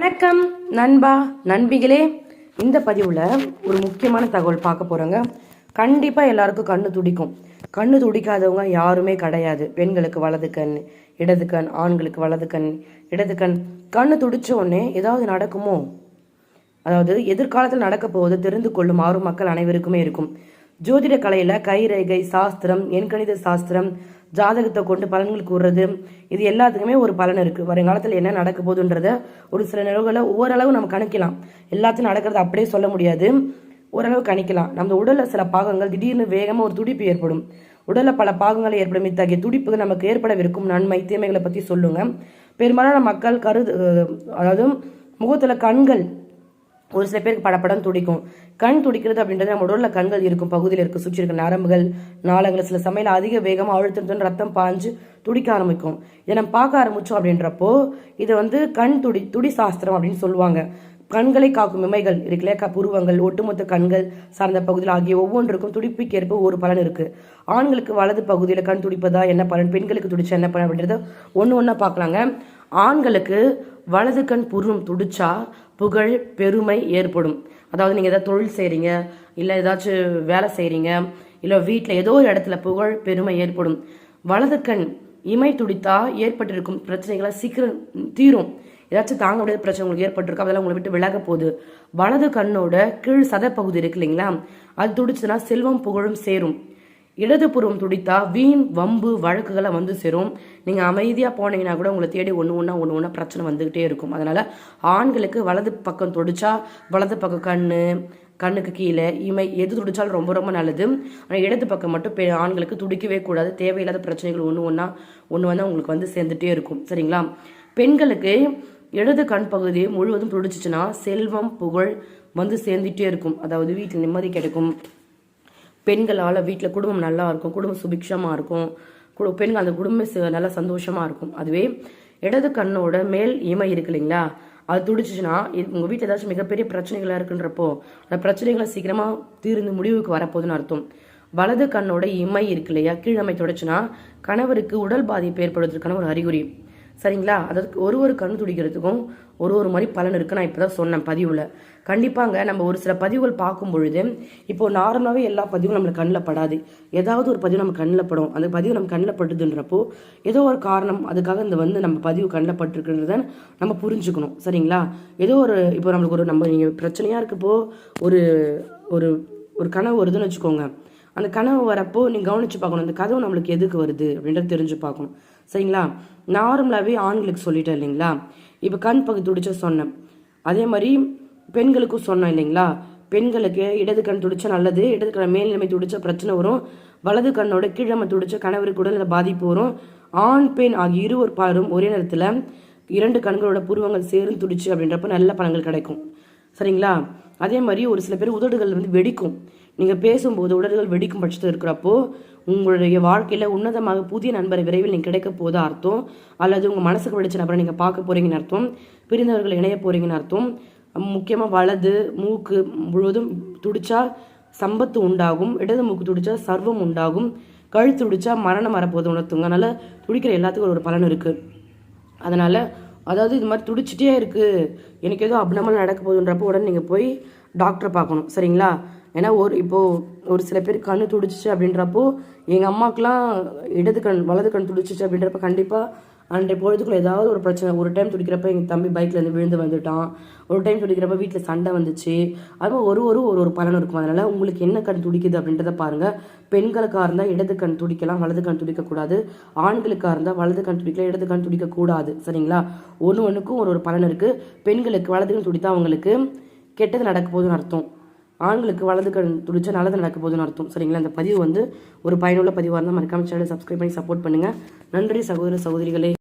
வணக்கம் நண்பா நண்பிகளே. இந்த பதிவில் ஒரு முக்கியமான தகவல் பார்க்க போகிறோங்க கண்டிப்பாக எல்லாருக்கும் கண்ணு துடிக்கும். கண்ணு துடிக்காதவங்க யாருமே கிடையாது. பெண்களுக்கு வலது கண் இடது கண் ஆண்களுக்கு வலது கண் இடது கண். கண்ணு துடிச்ச உடனே ஏதாவது நடக்குமோ? அதாவது எதிர்காலத்தில் நடக்க போவது தெரிந்து கொள்ளும் ஆர்வம் மக்கள் அனைவருக்குமே இருக்கும். ஜோதிட கலையில கைரேகை சாஸ்திரம் எண்கணித சாஸ்திரம் ஜாதகத்தை கொண்டு பலன்கள் கூறுறது. இது எல்லாத்துக்குமே ஒரு பலன் இருக்கு. வருங்காலத்தில் என்ன நடக்க போகுதுன்றத ஒரு சில நிலவுகளை ஓரளவு நம்ம கணிக்கலாம். எல்லாத்தையும் நடக்கிறது அப்படியே சொல்ல முடியாது. ஓரளவு கணிக்கலாம். நம்ம உடல்ல சில பாகங்கள் திடீர்னு வேகமாக ஒரு துடிப்பு ஏற்படும். உடல்ல பல பாகங்கள் ஏற்படும். இத்தகைய துடிப்புகள் நமக்கு ஏற்படவிருக்கும் நன்மை தீமைகளை பத்தி சொல்லுங்க. பெரும்பாலான மக்கள் கருது அதாவது முகத்துல கண்கள் ஒரு சில பேருக்கு படப்படம் துடிக்கும். கண் துடிக்கிறது அப்படின்றது நம்ம உடல்ல கண்கள் இருக்கும் பகுதியில் இருக்க சுற்றி இருக்க நரம்புகள் நாளங்கள் சில சமையல் அதிக வேகமாக அழுத்தத்துடன் ரத்தம் பாஞ்சு துடிக்க ஆரம்பிக்கும். இதை நம்ம பார்க்க ஆரம்பிச்சோம் அப்படின்றப்போ இது வந்து கண் துடி துடி சாஸ்திரம் அப்படின்னு சொல்லுவாங்க. கண்களை காக்கும் இமைகள் இருக்குல்ல க புருவங்கள் ஒட்டுமொத்த கண்கள் சார்ந்த பகுதியில் ஆகிய ஒவ்வொன்றுக்கும் துடிப்புக்கேற்ப ஒரு பலன் இருக்கு. ஆண்களுக்கு வலது பகுதியில் கண் துடிப்பதா என்ன பலன்? பெண்களுக்கு துடிச்சா என்ன பலன் அப்படின்றத ஒன்று ஒன்றா பார்க்கலாங்க. ஆண்களுக்கு வலது கண் புருவம் துடிச்சா புகழ் பெருமை ஏற்படும். அதாவது நீங்கள் ஏதாவது தொழில் செய்கிறீங்க இல்லை ஏதாச்சும் வேலை செய்கிறீங்க இல்லை வீட்டில் ஏதோ ஒரு இடத்துல புகழ் பெருமை ஏற்படும். வலது கண் இமை துடித்தா ஏற்பட்டிருக்கும் பிரச்சனைகளை சீக்கிரம் தீரும். ஏதாச்சும் தாங்க முடியாத பிரச்சனை உங்களுக்கு ஏற்பட்டிருக்கு அதெல்லாம் உங்களை விட்டு விலக போகுது. வலது கண்ணோட கீழ் சத பகுதி இருக்கு இல்லைங்களா? அது துடிச்சுன்னா செல்வம் புகழும் சேரும். இடதுபுறம் துடித்தா வீண் வம்பு வழக்குகளை வந்து சேரும். நீங்க அமைதியா போனீங்கன்னா கூட உங்களை தேடி ஒன்று ஒன்றா ஒன்று ஒன்றா பிரச்சனை வந்துகிட்டே இருக்கும். அதனால ஆண்களுக்கு வலது பக்கம் துடிச்சா வலது பக்கம் கண்ணு கண்ணுக்கு கீழே இமை எது துடிச்சாலும் ரொம்ப ரொம்ப நல்லது. ஆனால் இடது பக்கம் மட்டும் பெ ஆண்களுக்கு துடிக்கவே கூடாது. தேவையில்லாத பிரச்சனைகள் ஒன்று ஒன்றா ஒன்று வந்து உங்களுக்கு வந்து சேர்ந்துட்டே இருக்கும். சரிங்களா? பெண்களுக்கு இடது கண் பகுதி முழுவதும் துடிச்சிச்சுன்னா செல்வம் புகழ் வந்து சேர்ந்துட்டே இருக்கும். அதாவது வீட்டில் நிம்மதி கிடைக்கும். பெண்களால் வீட்டில் குடும்பம் நல்லா இருக்கும் குடும்பம் சுபிக்ஷமாக இருக்கும் கு- பெண்கள் அந்த குடும்பம் நல்லா சந்தோஷமாக இருக்கும். அதுவே இடது கண்ணோட மேல் இமை இருக்கு இல்லைங்களா? அது துடிச்சிச்சுன்னா உங்கள் வீட்டில் ஏதாச்சும் மிகப்பெரிய பிரச்சனைகளாக இருக்குன்றப்போ அந்த பிரச்சனைகளை சீக்கிரமாக தீர்ந்து முடிவுக்கு வரப்போகுதுன்னு அர்த்தம். வலது கண்ணோட இமை இருக்கு இல்லையா? கீழமை துடைச்சுன்னா கணவருக்கு உடல் பாதிப்பு ஏற்படுவதற்கான ஒரு அறிகுறி. சரிங்களா? அதற்கு ஒரு ஒரு கண் துடிக்கிறதுக்கும் ஒரு ஒரு மாதிரி பலன் இருக்கு. நான் இப்போ தான் சொன்னேன் பதிவில். கண்டிப்பாங்க நம்ம ஒரு சில பதிவுகள் பார்க்கும் பொழுது இப்போ நார்மலாகவே எல்லா பதிவும் நம்மளுக்கு கண்ணில் படாது. ஏதாவது ஒரு பதிவு நம்ம கண்ணில் படும். அந்த பதிவு நம்ம கண்ணில் பட்டுதுன்றப்போ ஏதோ ஒரு காரணம் அதுக்காக இந்த வந்து நம்ம பதிவு கண்ணில் பட்டுருக்குன்றத நம்ம புரிஞ்சுக்கணும். சரிங்களா? ஏதோ ஒரு இப்போ நம்மளுக்கு ஒரு நம்ம நீங்கள் பிரச்சனையாக இருக்கப்போ ஒரு ஒரு ஒரு கனவு வருதுன்னு வச்சுக்கோங்க. அந்த கனவு வரப்போ நீ கவனிச்சு பார்க்கணும் அந்த கதவு நம்மளுக்கு எதுக்கு வருது அப்படின்றத தெரிஞ்சு பார்க்கணும். சரிங்களா? நார்மலாகவே ஆண்களுக்கு சொல்லிட்டேன் இல்லைங்களா? இப்போ கண் பகுதி துடிச்ச சொன்னேன். அதே மாதிரி பெண்களுக்கும் சொன்னோம் இல்லைங்களா? பெண்களுக்கு இடது கண் துடிச்சா நல்லது இடது கண் மேல்நிலைமை துடிச்சா பிரச்சனை வரும் வலது கண்ணோட கீழமை துடிச்ச கணவருக்கு உடல்நல பாதிப்பு வரும். ஆண் பெண் ஆகிய இருவர் பாரும் ஒரே நேரத்தில் இரண்டு கண்களோட புருவங்கள் சேர்ந்து துடிச்சு அப்படின்றப்ப நல்ல பலன்கள் கிடைக்கும். சரிங்களா? அதே மாதிரி ஒரு சில பேர் உதடுகள் வந்து வெடிக்கும். நீங்கள் பேசும்போது உடல்கள் வெடிக்கும் பட்சத்தில் இருக்கிறப்போ உங்களுடைய வாழ்க்கையில் உன்னதமாக புதிய நண்பரை விரைவில் நீங்கள் கிடைக்க போதா அர்த்தம்? அல்லது உங்கள் மனசுக்கு பிடிச்ச நபரை நீங்கள் பார்க்க போகிறீங்கன்னு அர்த்தம்? பிரிந்தவர்கள் இணைய போகிறீங்கன்னு அர்த்தம்? முக்கியமாக வலது மூக்கு முழுவதும் துடிச்சா சம்பத்து உண்டாகும் இடது மூக்கு துடிச்சா சர்வம் உண்டாகும் கழுத்து துடிச்சா மரணம் வரப்போது உணர்த்துங்க. அதனால் துடிக்கிற எல்லாத்துக்கும் ஒரு பலன் இருக்குது அதனால் அதாவது இது மாதிரி துடிச்சிட்டே இருக்குது எனக்கு ஏதோ அப்னமல் நடக்க போகுதுன்றப்போ உடனே நீங்கள் போய் டாக்டரை பார்க்கணும். சரிங்களா? ஏன்னா ஒரு இப்போ ஒரு சில பேர் கண் துடிச்சிச்சு அப்படின்றப்போ எங்கள் அம்மாவுக்குலாம் இடது கண் வலது கண் துடிச்சிச்சு அப்படின்றப்ப கண்டிப்பாக அன்றைய பொழுதுக்குள்ள ஏதாவது ஒரு பிரச்சனை. ஒரு டைம் துடிக்கிறப்ப எங்கள் தம்பி பைக்லேருந்து விழுந்து வந்துட்டான். ஒரு டைம் துடிக்கிறப்ப வீட்டில் சண்டை வந்துச்சு. அது மாதிரி ஒரு ஒரு ஒரு ஒரு பலன் இருக்கும். அதனால் உங்களுக்கு என்ன கண் துடிக்குது அப்படின்றத பாருங்கள் பெண்களுக்காக இருந்தால் இடது கண் துடிக்கலாம் வலது கண் துடிக்கக்கூடாது. ஆண்களுக்காக இருந்தால் வலது கண் துடிக்கலாம் இடது கண் துடிக்கக்கூடாது. சரிங்களா? ஒன்று ஒன்றுக்கும் ஒரு ஒரு பலன் இருக்குது பெண்களுக்கு வலது கண் துடித்தா அவங்களுக்கு கெட்டது நடக்க போதுன்னு அர்த்தம். ஆண்களுக்கு வலது கண் துடிச்சா நல்லது நடக்க போதுன்னு அர்த்தம். சரிங்களா? இந்த பதிவு வந்து ஒரு பயனுள்ள பதிவாக இருந்தால் மறக்காம சேனலை சப்ஸ்கிரைப் பண்ணி சப்போர்ட் பண்ணுங்கள் நன்றி சகோதர சகோதரிகளே.